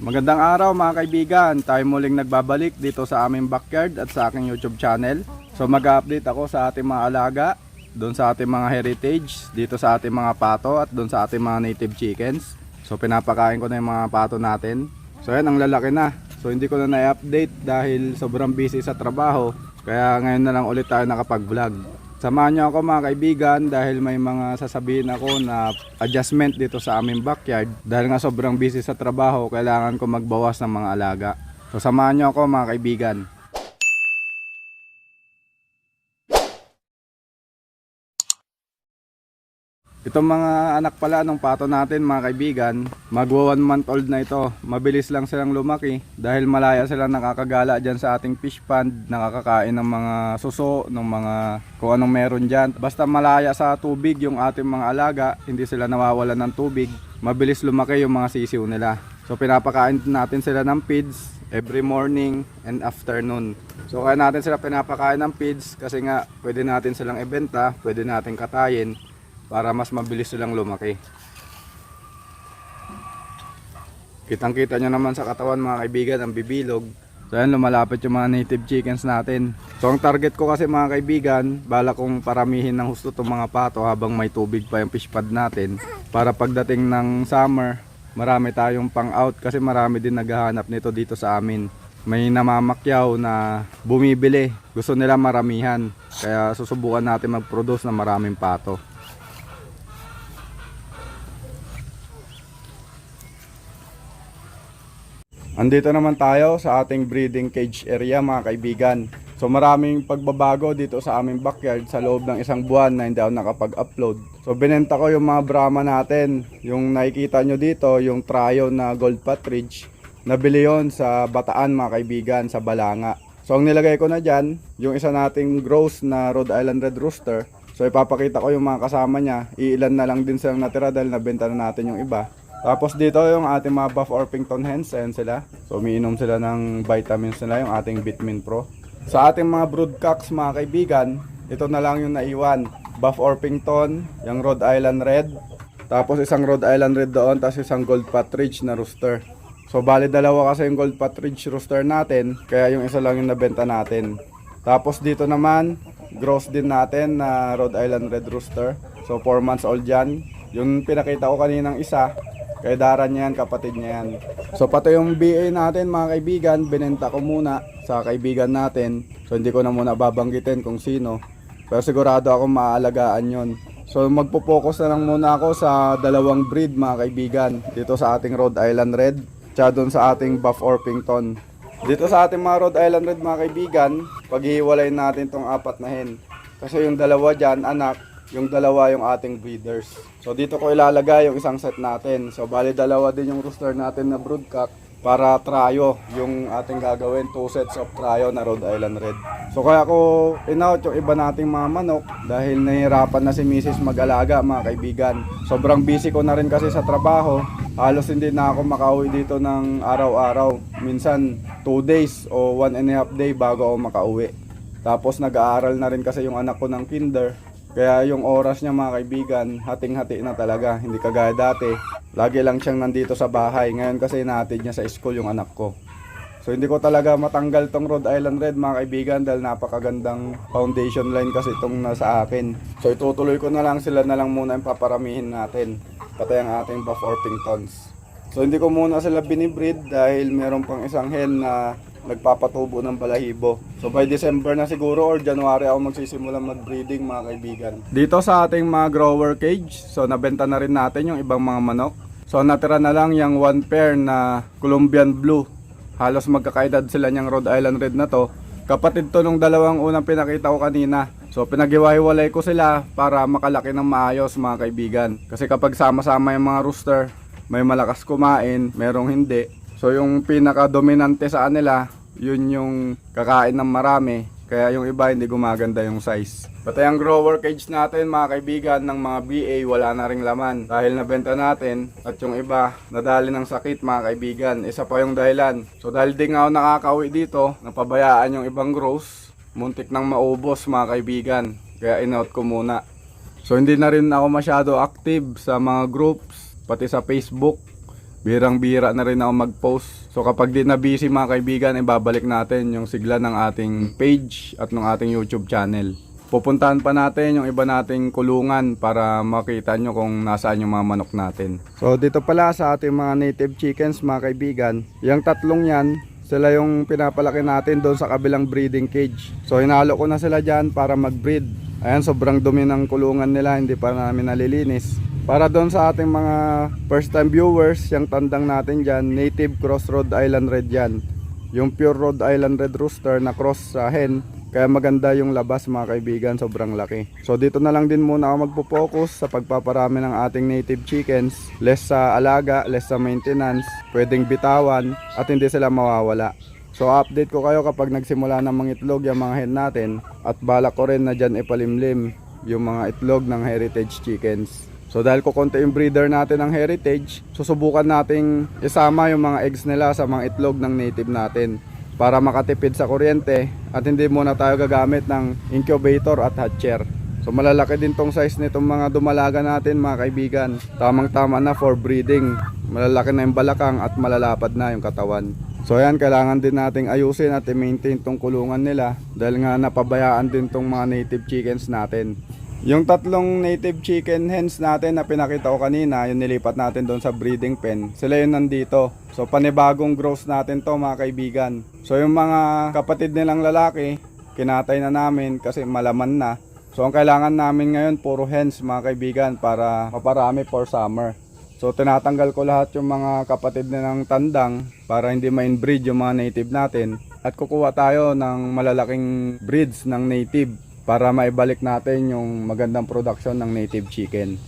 Magandang araw mga kaibigan. Tayo muling nagbabalik dito sa aming backyard at sa aking YouTube channel. So mag-update ako sa ating mga alaga, doon sa ating mga heritage, dito sa ating mga pato at doon sa ating mga native chickens. So pinapakain ko na yung mga pato natin. So yan, ang lalaki na. So hindi ko na na-update dahil sobrang busy sa trabaho. Kaya ngayon na lang ulit tayo nakapag-vlog. Samahan niyo ako mga kaibigan dahil may mga sasabihin ako na adjustment dito sa aming backyard. Dahil nga sobrang busy sa trabaho, kailangan ko magbawas ng mga alaga. So samahan niyo ako mga kaibigan. Itong mga anak pala ng pato natin mga kaibigan, magwa one month old na ito. Mabilis lang silang lumaki dahil malaya silang nakakagala dyan sa ating fish pond, nakakakain ng mga suso, ng mga kung anong meron dyan. Basta malaya sa tubig yung ating mga alaga, hindi sila nawawalan ng tubig. Mabilis lumaki yung mga sisiw nila. So pinapakain natin sila ng feeds every morning and afternoon. So kaya natin sila pinapakain ng feeds kasi nga pwede natin silang ibenta, pwede natin katayin para mas mabilis silang lumaki. Kitang kita nyo naman sa katawan mga kaibigan ang bibilog. So yan lumalapit yung mga native chickens natin. So ang target ko kasi mga kaibigan, bala kong paramihin ng husto itong mga pato habang may tubig pa yung fish pad natin. Para pagdating ng summer, marami tayong pang out kasi marami din naghahanap nito dito sa amin. May namamakyaw na bumibili. Gusto nila maramihan. Kaya susubukan natin mag-produce ng maraming pato. Andito naman tayo sa ating breeding cage area mga kaibigan. So maraming pagbabago dito sa aming backyard sa loob ng isang buwan na hindi ako nakapag-upload. So binenta ko yung mga Brahma natin. Yung nakikita nyo dito, yung trio na gold patridge. Nabili yon sa Bataan mga kaibigan, sa Balanga. So ang nilagay ko na dyan, yung isa nating gross na Rhode Island Red Rooster. So ipapakita ko yung mga kasama niya. Iilan na lang din silang natira dahil nabenta na natin yung iba. Tapos dito yung ating mga Buff Orpington hens, ayan sila. So umiinom sila ng vitamins nila, yung ating Vitamin Pro. Sa ating mga broodcocks mga kaibigan, ito na lang yung naiwan. Buff Orpington, yung Rhode Island Red. Tapos isang Rhode Island Red doon, tapos isang Gold Patridge na rooster. So bali dalawa kasi yung Gold Patridge rooster natin, kaya yung isa lang yung nabenta natin. Tapos dito naman, gross din natin na Rhode Island Red Rooster. So 4 months old yan. Yung pinakita ko kaninang isa, kay Dara niya yan, kapatid niya yan. So pati yung BA natin mga kaibigan, binenta ko muna sa kaibigan natin. So hindi ko na muna babanggitin kung sino. Pero sigurado ako maaalagaan yon. So magpo-focus na lang muna ako sa dalawang breed mga kaibigan. Dito sa ating Rhode Island Red, tsaka doon sa ating Buff Orpington. Dito sa ating mga Rhode Island Red mga kaibigan, paghihiwalay natin tong apat na hen. Kasi yung dalawa dyan, anak, yung dalawa yung ating breeders. So dito ko ilalagay yung isang set natin. So bali dalawa din yung rooster natin na broodcock para tryo yung ating gagawin two sets of tryo na Rhode Island Red. So kaya ko in-out yung iba nating mga manok dahil nahihirapan na si Mrs. mag-alaga mga kaibigan. Sobrang busy ko na rin kasi sa trabaho. Halos hindi na ako makauwi dito ng araw-araw. Minsan 2 days o 1 and a half day bago ako makauwi. Tapos nag-aaral na rin kasi yung anak ko ng kinder. Kaya yung oras niya mga kaibigan, hating-hati na talaga. Hindi kagaya dati. Lagi lang siyang nandito sa bahay. Ngayon kasi natin niya sa school yung anak ko. So hindi ko talaga matanggal tong Rhode Island Red mga kaibigan dahil napakagandang foundation line kasi itong nasa akin. So itutuloy ko na lang sila na lang muna yung paparamihin natin. Pati ang ating Buff Orpingtons. So hindi ko muna sila binibreed dahil meron pang isang hen na nagpapatubo ng balahibo. So by December na siguro or January ako magsisimula mag-breeding mga kaibigan. Dito sa ating mga grower cage, so nabenta na rin natin yung ibang mga manok. So natira na lang yung one pair na Colombian Blue. Halos magkakaedad sila niyang Rhode Island Red na to. Kapatid to nung dalawang unang pinakita ko kanina. So pinaghiwa-hiwalay ko sila para makalaki ng maayos mga kaibigan. Kasi kapag sama-sama yung mga rooster, may malakas kumain, merong hindi. So yung pinaka-dominante sa kanila, yun yung kakain ng marami. Kaya yung iba hindi gumaganda yung size. Pati ang grower cage natin mga kaibigan ng mga BA wala na ring laman. Dahil nabenta natin at yung iba nadali ng sakit mga kaibigan. Isa pa yung dahilan. So dahil di nga ako nakakauwi dito, napabayaan yung ibang grows. Muntik nang maubos mga kaibigan. Kaya in-out ko muna. So hindi na rin ako masyado active sa mga groups, pati sa Facebook. Birang-bira na rin ako mag-post. So kapag di na busy mga kaibigan, ibabalik natin yung sigla ng ating page at ng ating YouTube channel. Pupuntahan pa natin yung iba nating kulungan para makita nyo kung nasaan yung mga manok natin. So dito pala sa ating mga native chickens mga kaibigan, yung tatlong yan, sila yung pinapalaki natin doon sa kabilang breeding cage. So hinalo ko na sila dyan para mag-breed. Ayan, sobrang dumi ng kulungan nila, hindi pa namin nalilinis. Para doon sa ating mga first time viewers, yung tandang natin dyan, native cross Rhode Island Red yan. Yung pure Rhode Island Red Rooster na cross sa hen, kaya maganda yung labas mga kaibigan, sobrang laki. So dito na lang din muna ako magpo-focus sa pagpaparami ng ating native chickens. Less sa alaga, less sa maintenance, pwedeng bitawan at hindi sila mawawala. So update ko kayo kapag nagsimula ng mga itlog yung mga hen natin at balak ko rin na dyan ipalimlim yung mga itlog ng heritage chickens. So dahil ko konti yung breeder natin ng heritage, susubukan nating isama yung mga eggs nila sa mga itlog ng native natin para makatipid sa kuryente at hindi muna tayo gagamit ng incubator at hatcher. So malalaki din tong size nitong mga dumalaga natin mga kaibigan. Tamang tama na for breeding. Malalaki na yung balakang at malalapad na yung katawan. So ayan, kailangan din nating ayusin at i-maintain tong kulungan nila dahil nga napabayaan din tong mga native chickens natin. Yung tatlong native chicken hens natin na pinakita ko kanina, yung nilipat natin doon sa breeding pen, sila yun nandito. So panibagong growth natin to mga kaibigan. So yung mga kapatid nilang lalaki, kinatay na namin kasi malaman na. So ang kailangan namin ngayon puro hens mga kaibigan para maparami for summer. So tinatanggal ko lahat yung mga kapatid nilang tandang para hindi ma-inbreed yung mga native natin. At kukuha tayo ng malalaking breeds ng native para maibalik natin yung magandang production ng native chicken.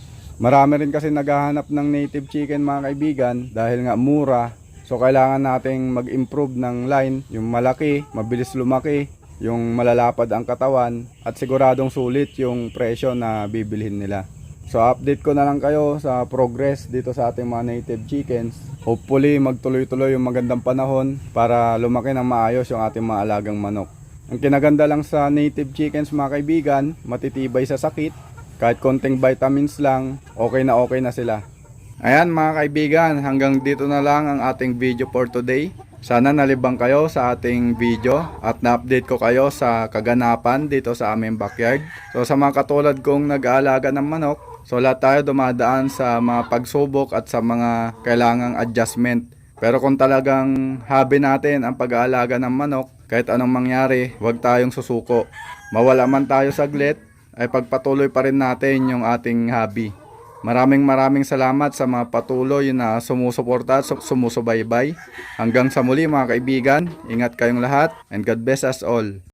Marami rin kasi naghahanap ng native chicken mga kaibigan dahil nga mura. So kailangan nating mag-improve ng line, yung malaki, mabilis lumaki, yung malalapad ang katawan at siguradong sulit yung presyo na bibilhin nila. So update ko na lang kayo sa progress dito sa ating mga native chickens. Hopefully magtuloy-tuloy yung magandang panahon para lumaki ng maayos yung ating mga alagang manok. Ang kinaganda lang sa native chickens mga kaibigan, matitibay sa sakit. Kahit konting vitamins lang, okay na okay na sila. Ayan mga kaibigan, hanggang dito na lang ang ating video for today. Sana nalibang kayo sa ating video at na-update ko kayo sa kaganapan dito sa aming backyard. So sa mga katulad kong nag-aalaga ng manok, so lahat tayo dumadaan sa mga pagsubok at sa mga kailangang adjustment. Pero kung talagang hobby natin ang pag-aalaga ng manok, kahit anong mangyari, huwag tayong susuko. Mawala man tayo saglit, ay pagpatuloy pa rin natin yung ating hobby. Maraming maraming salamat sa mga patuloy na sumusuporta at sumusubaybay. Hanggang sa muli mga kaibigan, ingat kayong lahat and God bless us all.